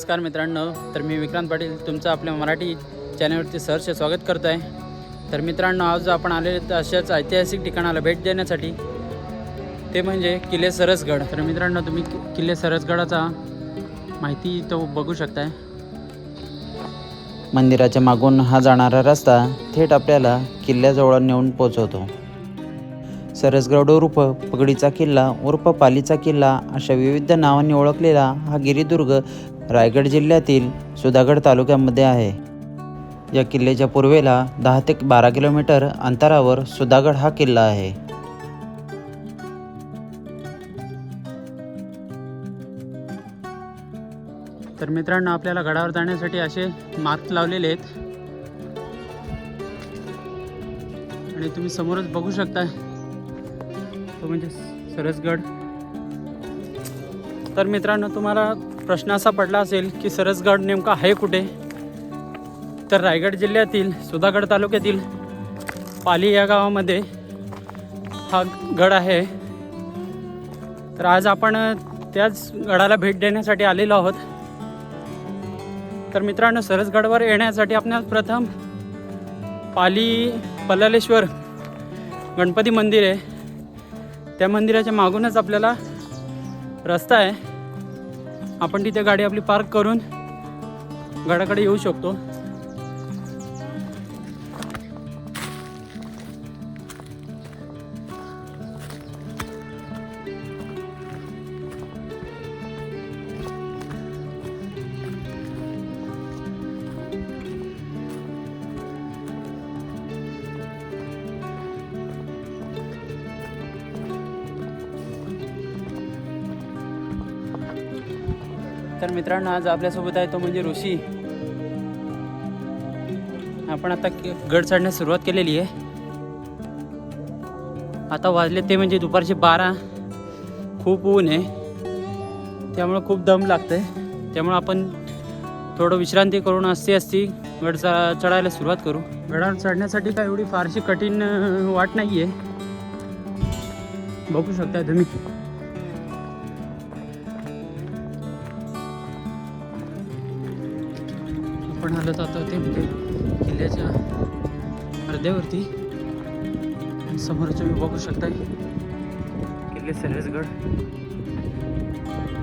नमस्कार मित्रांनो तर मी विक्रांत पाटील तुमचं आपल्या मराठी चॅनलवरती सहर्ष स्वागत करत आहे तर मित्रांनो आज आपण आलेले तर अशाच ऐतिहासिक ठिकाणाला भेट देण्यासाठी. ते म्हणजे किल्ले सरसगड. तर मित्रांनो तुम्ही किल्ले सरसगडाचा माहिती तो बघू शकताय. मंदिराच्या मागून हा जाणारा रस्ता थेट आपल्याला किल्ल्याजवळ नेऊन पोचवतो सरसगड उर्फ पगडीचा किल्ला उर्फ पालीचा किल्ला अशा विविध नावांनी ओळखलेला हा गिरिदुर्ग रायगड जिल्ह्यातील सुधागड तालुक्यामध्ये आहे. या किल्ल्याच्या पूर्वेला दहा ते बारा किलोमीटर अंतरावर सुधागड हा किल्ला आहे. तर मित्रांनो आपल्याला गडावर जाण्यासाठी असे मार्क लावलेले आहेत. आणि तुम्ही समोरच बघू शकता. तो म्हणजे सरसगड. तर मित्रांनो तुम्हाला प्रश्न असा पडला असेल की सरसगड नेमका आहे कुठे? तर रायगड जिल्ह्यातील सुधागड तालुक्यातील पाली या गावामध्ये हा गड आहे. तर आज आपण त्याच गडाला भेट देण्यासाठी आलेलो आहोत. तर मित्रांनो सरसगडवर येण्यासाठी आपणास प्रथम पाली पल्लालेश्वर गणपती मंदिर आहे. त्या मंदिराच्या मागूनच आपल्याला रस्ता आहे. आपण तिथे गाडी आपली पार्क करून गडाकडे येऊ शकतो. तर मित्रांनो आज आपल्यासोबत आहे तो म्हणजे ऋषी. आपण आता गड चढण्यास सुरुवात केलेली आहे. आता वाजले ते म्हणजे दुपारचे बारा. खूप ऊन आहे. त्यामुळं खूप दम लागतंय. त्यामुळं आपण थोडं विश्रांती करून असती असती गड चा- चढायला सुरुवात करू. गडावर चढण्यासाठी काय एवढी फारशी कठीण वाट नाही आहे बघू शकता तुम्ही. आपण आलो जातो ते म्हणजे किल्ल्याच्या अर्ध्यावरती. समोर तुम्ही बघू शकताय. किल्ले सरसगड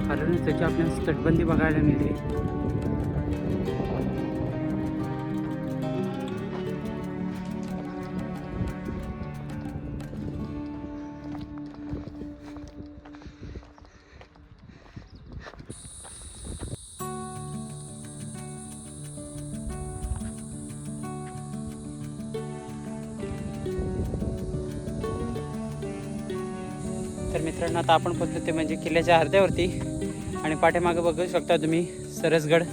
खालूनच त्याची आपल्याला तटबंदी बघायला मिळते. आता आपण पोचलो ते म्हणजे किल्ल्याच्या अर्ध्यावरती. आणि पाठीमागे बघू शकता तुम्ही सरसगड.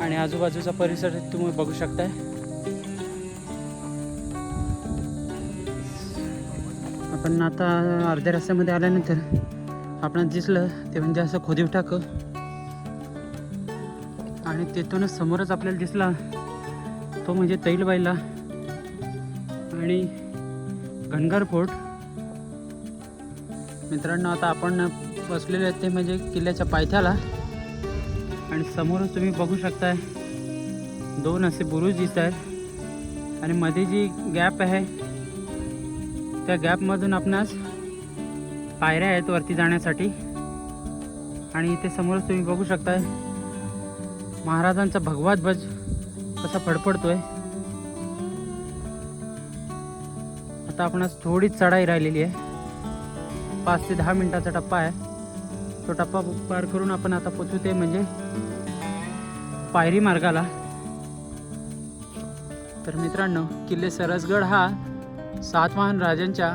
आणि आजूबाजूचा परिसर तुम्ही बघू शकताय. आपण आता अर्ध्या रस्त्यामध्ये आल्यानंतर आपण दिसलं ते म्हणजे असं खोदीव टाक. आणि तिथूनच समोरच आपल्याला दिसला तो म्हणजे तैलबाईला. आणि घनगर फोर्ट. मित्रांनो आता आपण बसलेले आहेत ते म्हणजे किल्ल्याच्या पायथ्याला. आणि समोरच तुम्ही बघू शकताय दोन असे बुरुज दिसत आहेत. आणि मध्ये जी गॅप आहे त्या गॅपमधून आपणास पायऱ्या आहेत वरती जाण्यासाठी. आणि इथे समोरच तुम्ही बघू शकताय महाराजांचा भगवा ध्वज कसा फडफडतोय. आता आपणास थोडीच चढाई राहिलेली आहे. पाच ते दहा मिनटाचा टप्पा आहे. तो टप्पा पार करून आपण आता पोचू ते म्हणजे पायरी मार्गाला. तर मित्रांनो किल्ले सरसगड हा सातवाहन राजांच्या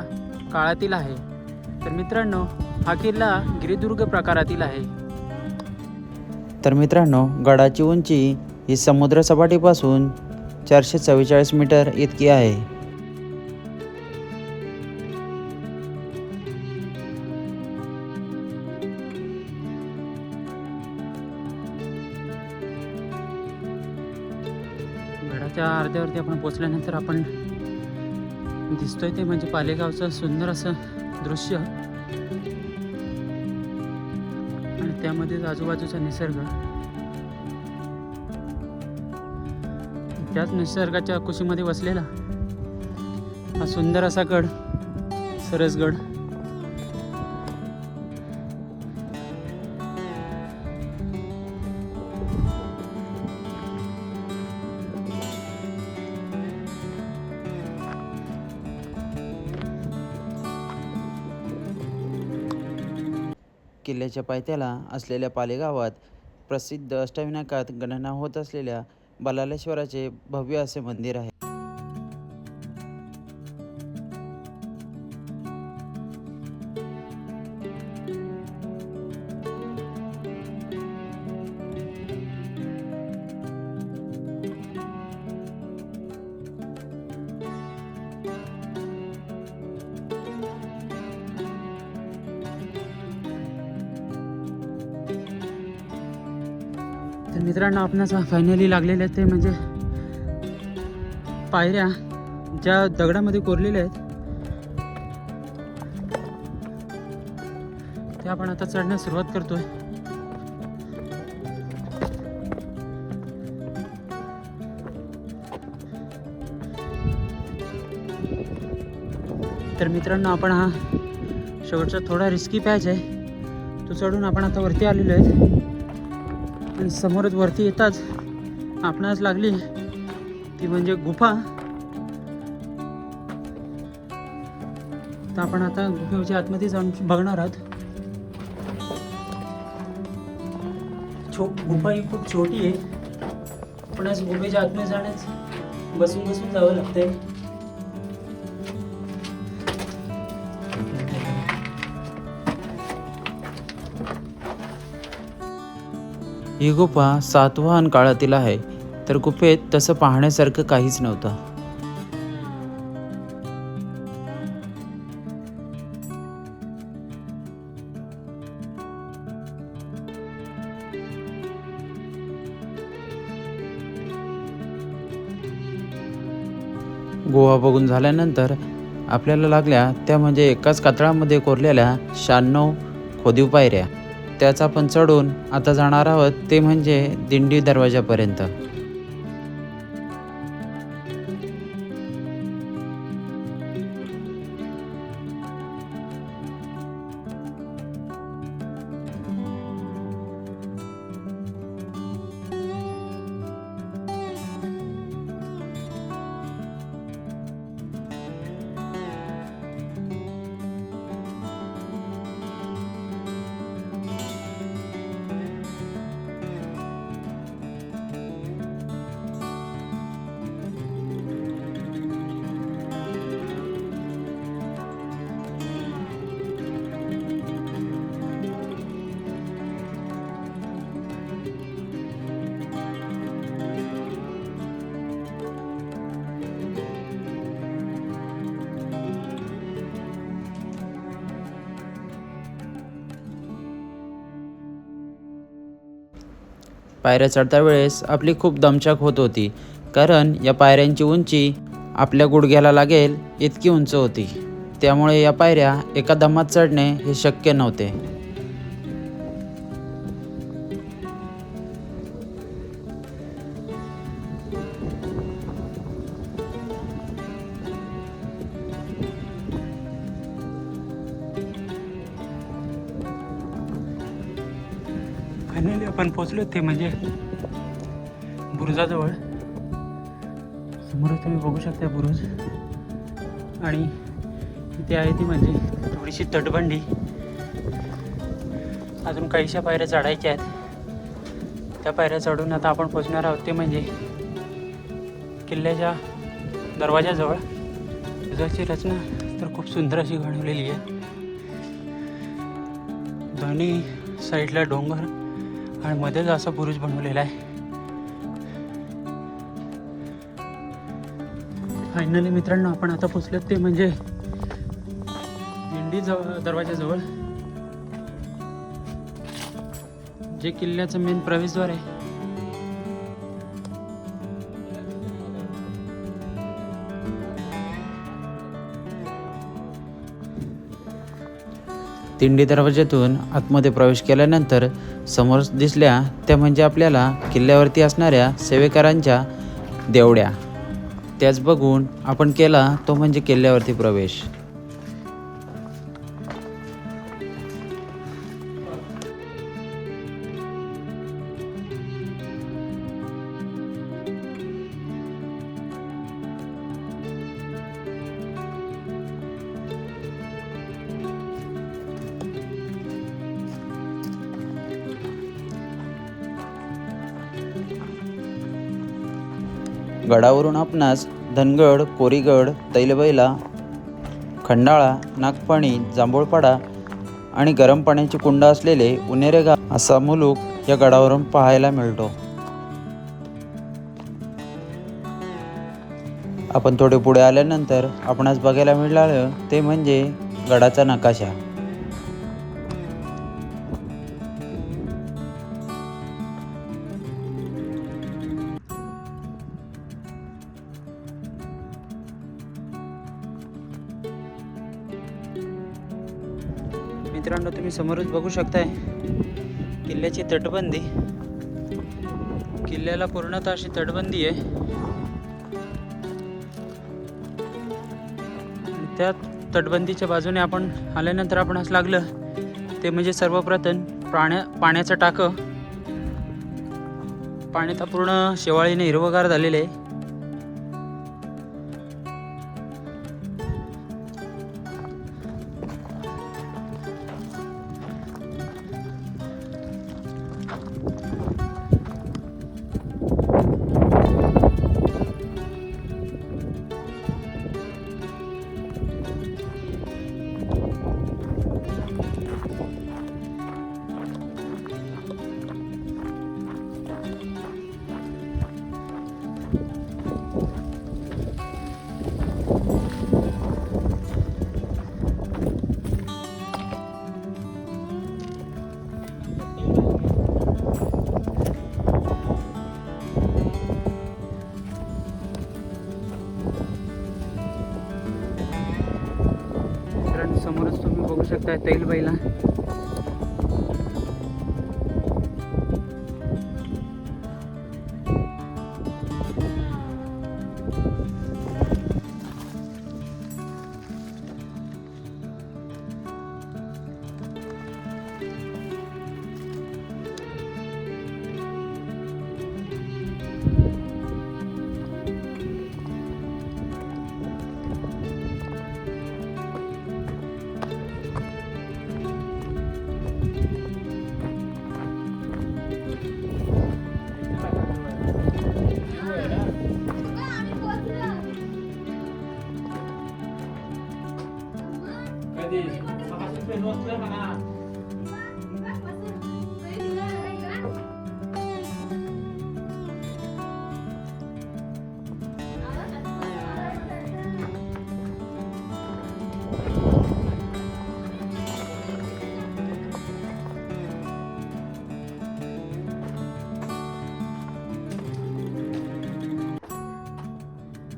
काळातील आहे. तर मित्रांनो हा किल्ला गिरिदुर्ग प्रकारातील आहे. तर मित्रांनो गडाची उंची ही समुद्रसपाटीपासून चारशे चव्वेचाळीस मीटर इतकी आहे. आपण पोचल्यानंतर आपण दिसतोय ते म्हणजे पालेगावचं सुंदर असं दृश्य. आणि त्यामध्येच आजूबाजूचा निसर्ग. त्याच निसर्गाच्या कुशीमध्ये वसलेला हा सुंदर असा गड सरसगड. किल्ल्याच्या पायथ्याला असलेल्या पालेगावात प्रसिद्ध अष्टविनायकात गणना होत असलेल्या बलालेश्वराचे भव्य असे मंदिर आहे. मित्रांनो आपणास फायनली लागलेले आहेत ते म्हणजे पायऱ्या ज्या दगडामध्ये कोरलेल्या आहेत. त्या आपण आता चढण्यास सुरुवात करतोय. तर मित्रांनो आपण हा शेवटचा थोडा रिस्की पॅच आहे. तो चढून आपण आता वरती आलेलो आहे आणि समोरच वरती येताच आपणास लागली ती म्हणजे गुफा. तर आपण आता गुफेच्या आतमध्ये जाऊन बघणार आहोत. छो गुफा ही खूप छोटी आहे. आपणास गुफेच्या आतमध्ये जाण्यास बसून बसून जावं लागतंय. ही गुफा सातवाहन काळातील आहे. तर गुफेत तसं पाहण्यासारखं काहीच नव्हतं. गोवा बघून झाल्यानंतर आपल्याला लागल्या त्या म्हणजे एकाच कातळामध्ये कोरलेल्या शहाण्णव खोदीव पायऱ्या. त्याचा आपण चढून आता जाणार आहोत ते म्हणजे दिंडी दरवाजापर्यंत. पायऱ्या चढता वेळेस आपली खूप दमछाक होत होती कारण या पायऱ्यांची उंची आपल्या गुडघ्याला लागेल इतकी उंच होती. त्यामुळे या पायऱ्या एका दमात चढणे हे शक्य नव्हते. ते म्हणजे बुरुजाजवळ. समोर तुम्ही बघू शकता बुरुज. आणि इथे आहे ती म्हणजे थोडीशी तटबंडी अजून काहीशा पायऱ्या चढायच्या आहेत. त्या पायऱ्या चढून आता आपण पोचणार आहोत ते म्हणजे किल्ल्याच्या दरवाजाजवळ. बुरुजाची रचना तर खूप सुंदर अशी घडवलेली आहे. दोन्ही साईडला डोंगर. आणि मध्येच असा बुरुज बनवलेला आहे. फायनली मित्रांनो आपण आता पोचलो ते म्हणजे दिंडी जवळ. दरवाजाजवळ जे किल्ल्याचं मेन प्रवेशद्वार आहे. तिंडी दरवाज्यातून आतमध्ये प्रवेश केल्यानंतर समोर दिसल्या त्या म्हणजे आपल्याला किल्ल्यावरती असणाऱ्या सेवेकरांच्या देवड्या. त्याच बघून आपण केला तो म्हणजे किल्ल्यावरती प्रवेश. गडावरून आपणास धनगड कोरीगड तैलबैला खंडाळा नागपाणी जांभूळपाडा आणि गरम पाण्याची कुंड असलेले उनेरे गाव असा मुलूक या गडावरून पाहायला मिळतो. आपण थोडे पुढे आल्यानंतर आपणास बघायला मिळालं ते म्हणजे गडाचा नकाशा. तुम्ही समोरच बघू शकताय. किल्ल्याची तटबंदी. किल्ल्याला पूर्णतः अशी तटबंदी आहे. त्या तटबंदीच्या बाजूने आपण आल्यानंतर आपण असं लागलं ते म्हणजे सर्वप्रथम प्राण्या पाण्याचं टाकं. पाणी तर पूर्ण शेवाळीने हिरवगार झालेले आहे. समोरच तुम्ही बघू शकता तैलबाईला.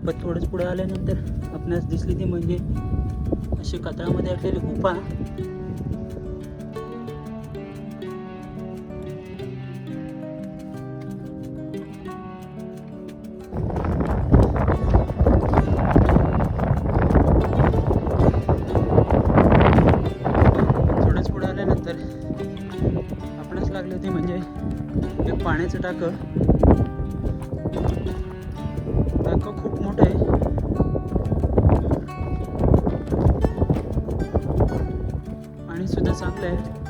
पण थोडंच पुढे आल्यानंतर आपणास दिसली ती म्हणजे अशी कतळामध्ये असलेली गुफा. थोडंच पुढे आल्यानंतर आपणास लागले होते म्हणजे एक पाण्याचं टाकं. टाकं खूप आहे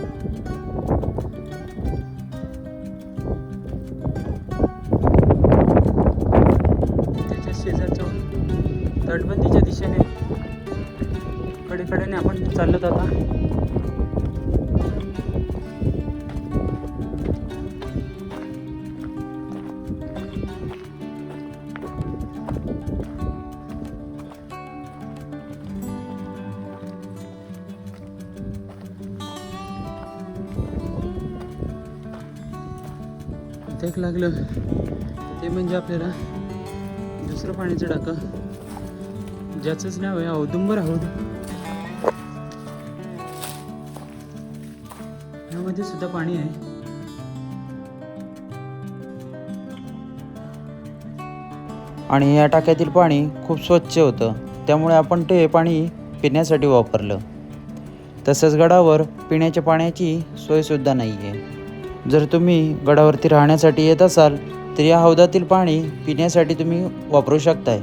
त्याच्या शेजारच्या तटबंदीच्या दिशेने कडेकडेने आपण चालत आता. एक लागलं ते म्हणजे आपल्याला दुसरं पाण्याचं टाकं ज्याचंच नाव आहे औदुंबर हौद. यामध्ये सुद्धा पाणी आहे. आणि या टाक्यातील पाणी खूप स्वच्छ होतं. त्यामुळे आपण ते पाणी पिण्यासाठी वापरलं. तसंच गडावर पिण्याच्या पाण्याची सोयसुद्धा नाही आहे जर तुम्ही गडावरती राहण्यासाठी येत असाल तर या हौदातील पाणी पिण्यासाठी तुम्ही वापरू शकताय.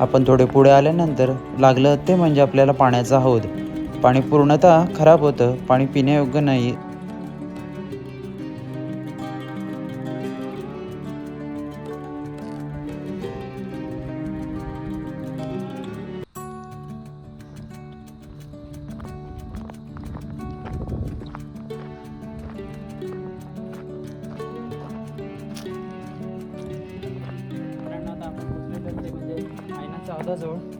आपण थोडे पुढे आल्यानंतर लागलं ते म्हणजे आपल्याला पाण्याचा हौद. पाणी पूर्णतः खराब होतं. पाणी पिण्यायोग्य नाही. म्हणजे आयनाच्या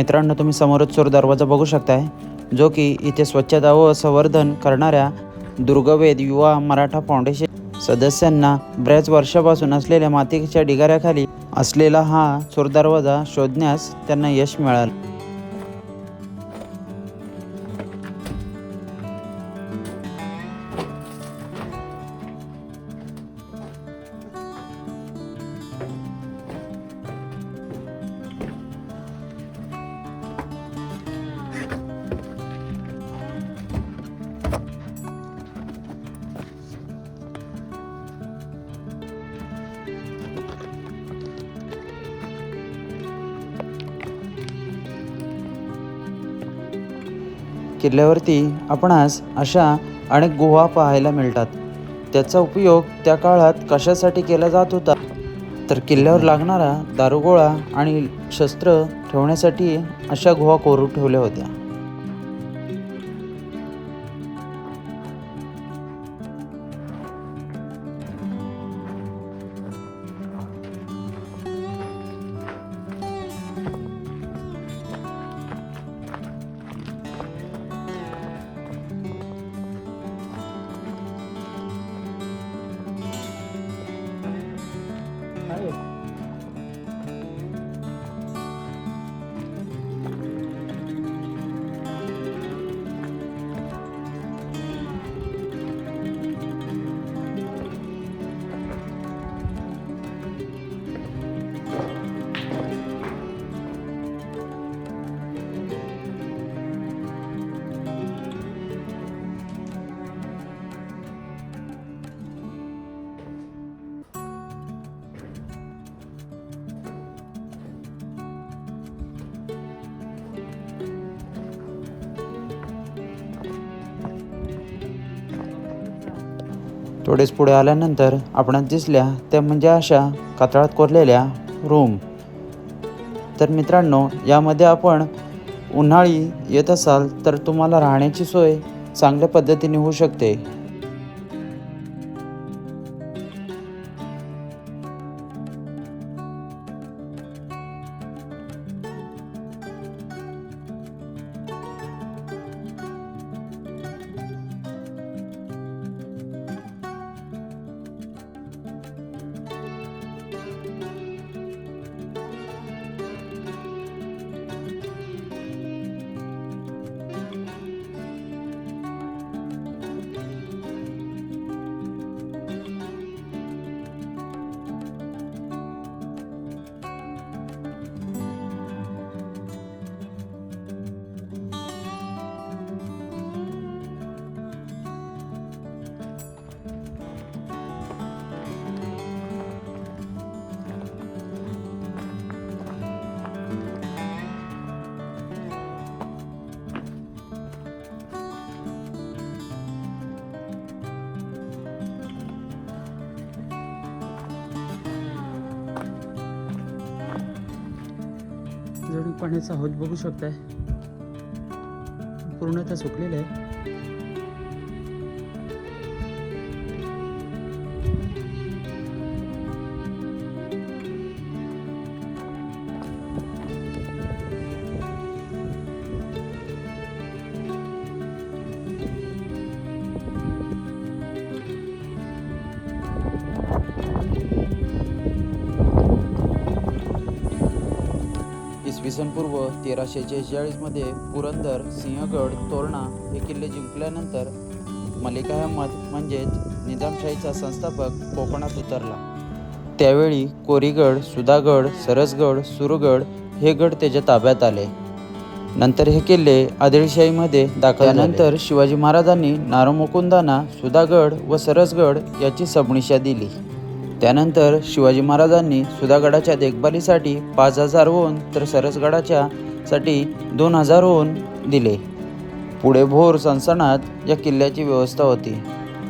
मित्रांनो तुम्ही समोरच चोर दरवाजा बघू शकताय जो की इथे स्वच्छता व संवर्धन करणाऱ्या दुर्गवेद युवा मराठा फाउंडेशन सदस्यांना बऱ्याच वर्षापासून असलेल्या मातीच्या ढिगाऱ्याखाली असलेला हा चोर दरवाजा शोधण्यास त्यांना यश मिळालं. किल्ल्यावरती आपणास अशा अनेक गुहा पाहायला मिळतात. त्याचा उपयोग त्या काळात कशासाठी केला जात होता? तर किल्ल्यावर लागणारा दारुगोळा आणि शस्त्र ठेवण्यासाठी अशा गुहा कोरून ठेवल्या होत्या. थोडेच पुढे आल्यानंतर आपणास दिसल्या त्या म्हणजे अशा कातळात कोरलेल्या रूम. तर मित्रांनो यामध्ये आपण उन्हाळी येत असाल तर तुम्हाला राहण्याची सोय चांगल्या पद्धतीने होऊ शकते. पाण्याचा हौद बघू शकताय. पूर्णतः सुकलेला आहे. तेराशे शेहेचाळीसमध्ये पुरंदर सिंहगड तोरणा हे किल्ले जिंकल्यानंतर मलिक अहमद म्हणजेच निजामशाहीचा संस्थापक कोकणात उतरला. त्यावेळी कोरीगड सुधागड सरसगड सुरगड हे गड त्याच्या ताब्यात आले. नंतर हे किल्ले आदिलशाहीमध्ये दाखल त्यानंतर शिवाजी महाराजांनी नारोमुकुंदांना सुधागड व सरसगड याची सबनिशा दिली. त्यानंतर शिवाजी महाराजांनी सुधागडाच्या देखभालीसाठी पाच हजार तर सरसगडाच्या साठी दोन हजारहून दिले. पुढे भोर संस्थानात या किल्ल्याची व्यवस्था होती.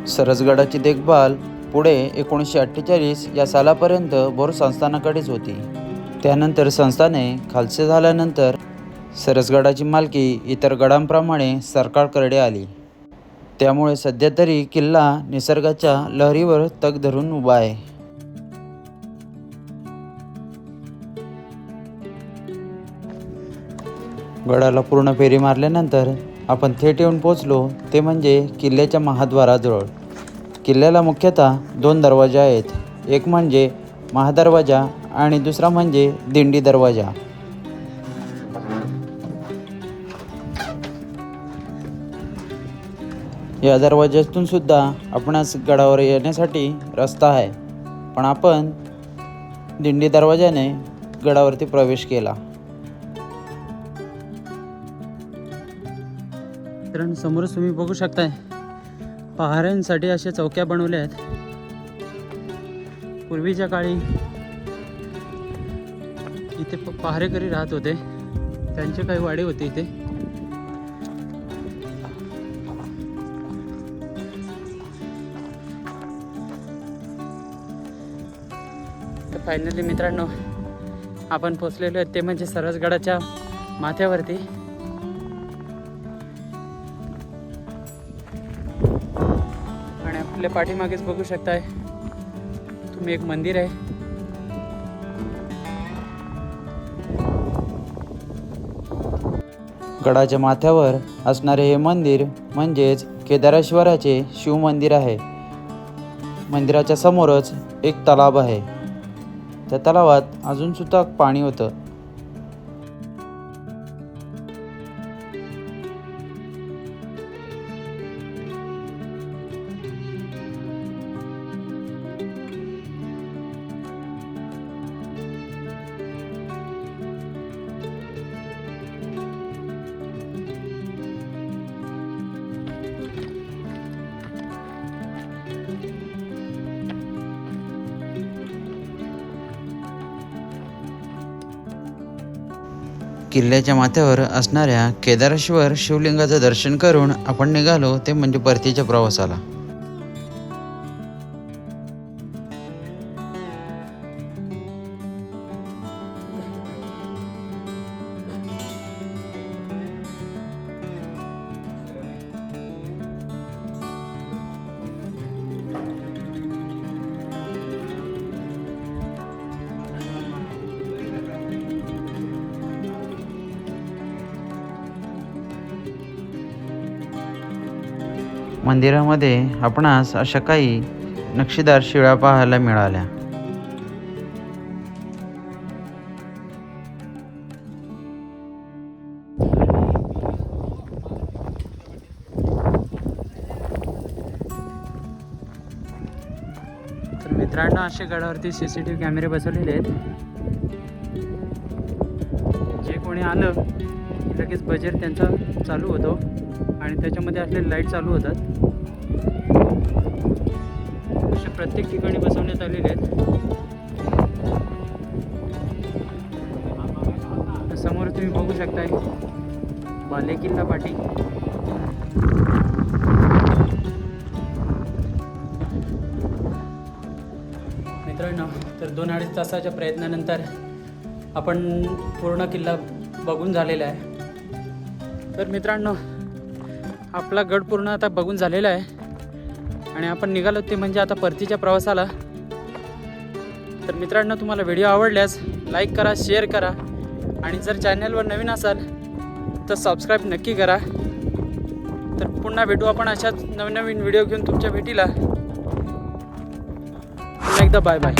सरसगडाची देखभाल पुढे एकोणीसशे अठ्ठेचाळीस या सालापर्यंत भोर संस्थानाकडेच होती. त्यानंतर संस्थाने खालसे झाल्यानंतर सरसगडाची मालकी इतर गडांप्रमाणे सरकारकडे आली. त्यामुळे सध्या तरी किल्ला निसर्गाच्या लहरीवर तग धरून उभा आहे. गडाला पूर्ण फेरी मारल्यानंतर आपण थेट येऊन पोचलो ते म्हणजे किल्ल्याच्या महाद्वाराजवळ. किल्ल्याला मुख्यतः दोन दरवाजे आहेत. एक म्हणजे महादरवाजा आणि दुसरा म्हणजे दिंडी दरवाजा. या दरवाज्यातून सुद्धा आपणास गडावर येण्यासाठी रस्ता आहे. पण आपण दिंडी दरवाजाने गडावरती प्रवेश केला. मित्रांनो समोरच तुम्ही बघू शकताय. पहाऱ्यांसाठी अशा चौक्या बनवल्या आहेत. पूर्वीच्या काळी इथे पहारेकरी राहत होते. त्यांचे काही वाडे होते इथे. तर फायनली मित्रांनो आपण पोचलेलो आहे ते म्हणजे सरसगडाच्या माथ्यावरती. आपल्या पाठीमागेच बघू शकताय. तुम्ही एक मंदिर आहे. गडाच्या माथ्यावर असणारे हे मंदिर म्हणजेच केदारेश्वराचे शिव मंदिर आहे. मंदिराच्या समोरच एक तलाव आहे. त्या तलावात अजून सुद्धा पाणी होतं. किल्ल्याच्या माथ्यावर असणाऱ्या केदारेश्वर शिवलिंगाचं दर्शन करून आपण निघालो ते म्हणजे परतीच्या प्रवासाला. मंदिरामध्ये आपणास अशा काही नक्षीदार शिळा पाहायला मिळाल्या. तर मित्रांनो असे गडावरती सी सी टी व्ही कॅमेरे बसवलेले आहेत. जे कोणी आलं लगेच बजेट त्यांचा चालू होतो. आणि त्याच्यामध्ये असलेले लाइट चालू होतात. असे प्रत्येक ठिकाणी बसवण्यात आलेले आहेत. समोर तुम्ही बघू शकताय बालेकिल्ला पाटी. मित्रांनो तर दोन अडीच तासाच्या प्रयत्नानंतर आपण पूर्ण किल्ला बघून झालेला आहे. तर मित्रांनो आपला गड पूर्ण आता बघून झालेला आहे. आणि आपण निघालो ते म्हणजे आता परतीच्या प्रवासाला. तर मित्रांनो तुम्हाला व्हिडिओ आवडल्यास लाईक करा शेअर करा. आणि जर चॅनलवर नवीन असाल तर सबस्क्राईब नक्की करा. तर पुन्हा भेटू आपण अशाच नवीन नवीन व्हिडिओ घेऊन तुमच्या भेटीला. पुन्हा एकदा बाय बाय